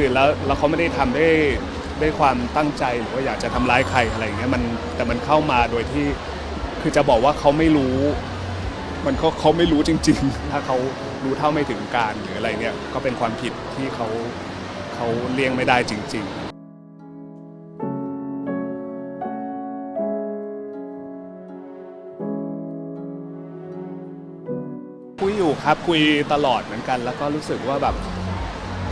คือแล้วแล้วเขาไม่ได้ทำด้วยด้วยความตั้งใจหรือว่าอยากจะทำร้ายใครอะไรอย่างเงี้ยมันแต่มันเข้ามาโดยที่คือจะบอกว่าเขาไม่รู้ มันก็เขาไม่รู้จริง ๆ ถ้าเขารู้เท่าไม่ถึงการหรืออะไรเงี้ยก็เป็นความผิดที่เขาเขาเลี่ยงไม่ได้จริง ๆคุยอยู่ครับคุยตลอดเหมือนกัน แล้วก็รู้สึกว่าแบบ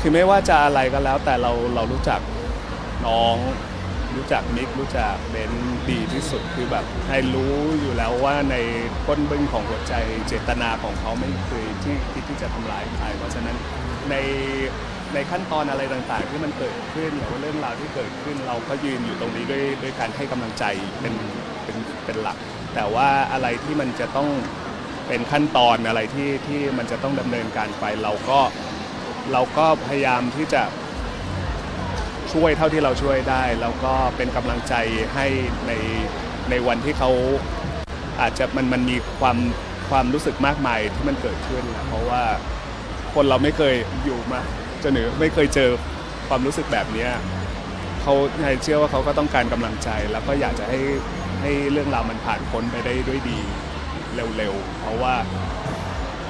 คือไม่ว่าจะอะไรก็แล้ว แต่เราเรารู้จักน้อง รู้จักมิกรู้จักเบนดีที่สุดคือแบบให้รู้อยู่แล้วว่าในก้นบึ้งของหัวใจเจตนาของเขาไม่เคยที่คิดที่จะทำร้ายใครเพราะฉะนั้นในในขั้นตอนอะไรต่างๆ ที่มันเกิดขึ้นหรือว่าเรื่องราวที่เกิดขึ้น เราก็ยืนอยู่ตรงนี้ด้วยด้วยการให้กำลังใจเป็นเป็นเป็นหลัก แต่ว่าอะไรที่มันจะต้องเป็นขั้นตอนอะไรที่ที่มันจะต้องดำเนินการไปเราก็ เราก็พยายามที่จะช่วยเท่าที่เราช่วยได้ แล้วก็เป็นกำลังใจให้ในในวันที่เขาอาจจะมันมันมีความความรู้สึกมากมายที่มันเกิดขึ้นนะเพราะว่าคนเราไม่เคยอยู่มาจนหรือไม่เคยเจอความรู้สึกแบบเนี้เขาเชื่อว่าเขาก็ต้องการกำลังใจ แล้วก็อยากจะให้ให้เรื่องราวมันผ่านพ้นไปได้ด้วยดีเร็วๆ เพราะว่า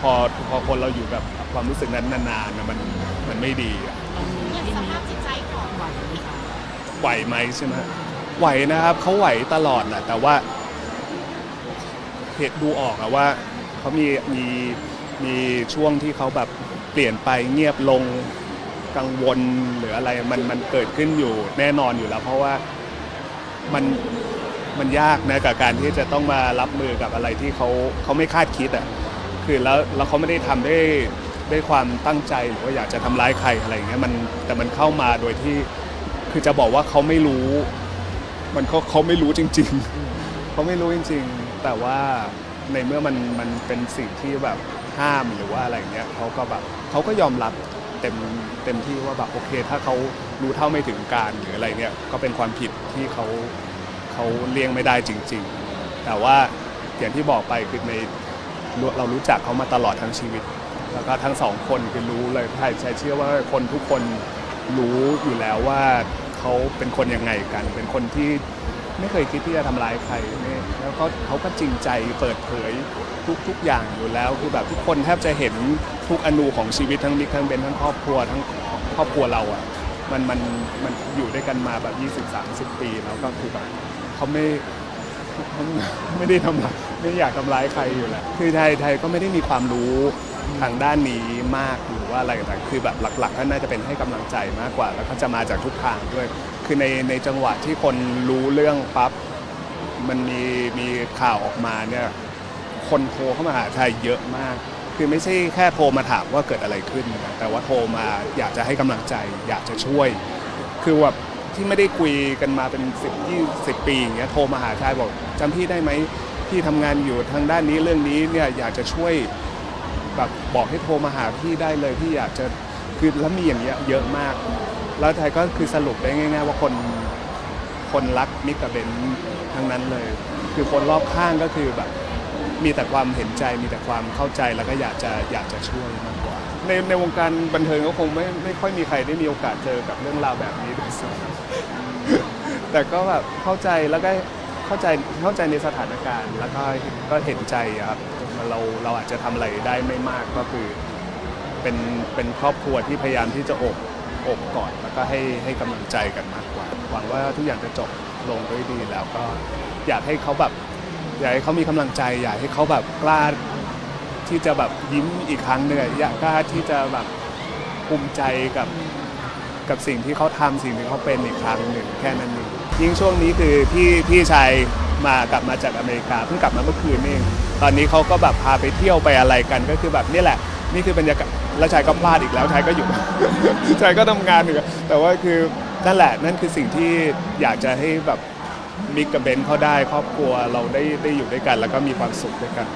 พอพอคนเราอยู่กับความรู้สึกนั้นนานๆนะมันมันไม่ดีอะอย่างสภาพจิตใจของไหวไหมคะไหวไหมใช่ไหมไหวนะครับเขาไหวตลอดแหละแต่ว่าเหตุดูออกอะว่าเขามีมีมีช่วงที่เขาแบบเปลี่ยนไปเงียบลงกังวลหรืออะไรมันมันเกิดขึ้นอยู่แน่นอนอยู่แล้ว เพราะว่ามันมันยากนะกับการที่จะต้องมารับมือกับอะไรที่เขาเขาไม่คาดคิดอะ คือแล้วแล้วเขาไม่ได้ทำด้วยด้วยความตั้งใจหรือว่าอยากจะทำร้ายใครอะไรอย่างเงี้ยมันแต่มันเข้ามาโดยที่คือจะบอกว่าเขาไม่รู้ มันเขาเขาไม่รู้จริง ๆเขาไม่รู้จริง ๆ แต่ว่าในเมื่อมันมันเป็นสิ่งที่แบบห้ามหรือว่าอะไรเงี้ยเขาก็แบบเขาก็ยอมรับเต็มเต็มที่ว่าแบบโอเค ถ้าเขารู้เท่าไม่ถึงการหรืออะไรเงี้ยก็เป็นความผิดที่เขาเขาเลี่ยงไม่ได้จริง ๆ แต่ว่าอย่างที่บอกไปคือใน เรารู้จักเขามาตลอดทั้งชีวิต แล้วก็ทั้งสองคนคือรู้เลยใช่ใช่เชื่อว่าคนทุกคนรู้อยู่แล้วว่าเขาเป็นคนยังไงกัน เป็นคนที่ไม่เคยคิดที่จะทำร้ายใครแล้วก็เขาก็จริงใจเปิดเผยทุกทุกอย่างอยู่แล้วคือแบบทุกคนแทบจะเห็นทุกอนูของชีวิตทั้งมิกทั้งเบนทั้งครอบครัวทั้งครอบครัวเราอะมันมันมันอยู่ด้วยกันมาแบบ 20-30 ปีแล้วก็คือแบบเขาไม่เขาไม่ได้ทำร้าย ไม่อยากทำร้ายใครอยู่แล้วคือไทยไทยก็ไม่ได้มีความรู้ทางด้านนี้มากหรือว่าอะไรแต่คือแบบหลักๆก็น่าจะเป็นให้กำลังใจมากกว่า แล้วก็จะมาจากทุกทางด้วย คือในในจังหวะที่คนรู้เรื่องปั๊บมันมีมีข่าวออกมาเนี่ยคนโทรเข้ามาหาไทยเยอะมาก คือไม่ใช่แค่โทรมาถามว่าเกิดอะไรขึ้นนะแต่ว่าโทรมาอยากจะให้กำลังใจ อยากจะช่วย คือแบบที่ไม่ได้คุยกันมาเป็น 10 20ปีอย่างเงี้ยโทรมาหาชายบอกจำพี่ได้ไหม พี่ทำงานอยู่ทางด้านนี้เรื่องนี้เนี่ยอยากจะช่วยแบบบอกให้โทรมาหาพี่ได้เลยพี่อยากจะคือแล้วมีอย่างเงี้ยเยอะมาก แล้วไทยก็คือสรุปได้ง่ายๆว่าคนคนรักมิกกับเบนทั้งนั้นเลย คือคนรอบข้างก็คือแบบมีแต่ความเห็นใจมีแต่ความเข้าใจแล้วก็อยากจะอยากจะช่วยมากกว่า ในในวงการบันเทิงก็คงไม่ไม่ค่อยมีใครได้มีโอกาสเจอกับเรื่องราวแบบนี้ด้วยซ้ำแต่ก็แบบเข้าใจแล้วก็ เข้าใจเข้าใจในสถานการณ์ แล้วก็ก็เห็นใจครับเราเราอาจจะทำอะไรได้ไม่มากก็คือเป็นเป็นครอบครัวที่พยายามที่จะอบอบกอดแล้วก็ให้ให้กำลังใจกันมากกว่า หวังว่าทุกอย่างจะจบลงด้วยดีแล้วก็อยากให้เขาแบบอยากให้เขามีกำลังใจ อยากให้เขาแบบกล้าที่จะแบบยิ้มอีกครั้งหนึ่งอะอยากกล้าที่จะแบบภูมิใจกับกับสิ่งที่เขาทำสิ่งที่เขาเป็นอีกครั้งหนึ่งแค่นั้นเอง ยิ่งช่วงนี้คือพี่พี่ชายมากลับมาจากอเมริกาเพิ่งกลับมาเมื่อคืนนี่เองตอนนี้เขาก็แบบพาไปเที่ยวไปอะไรกันก็คือแบบนี่แหละ นี่คือบรรยากาศแล้วชายก็พลาดอีกแล้วชายก็อยู่ ชายก็ทำงานอยู่แต่ว่าคือนั่นแหละนั่นคือสิ่งที่อยากจะให้แบบมิกกับเบนเขาได้ครอบครัวเราได้ได้อยู่ด้วยกัน แล้วก็มีความสุขด้วยกัน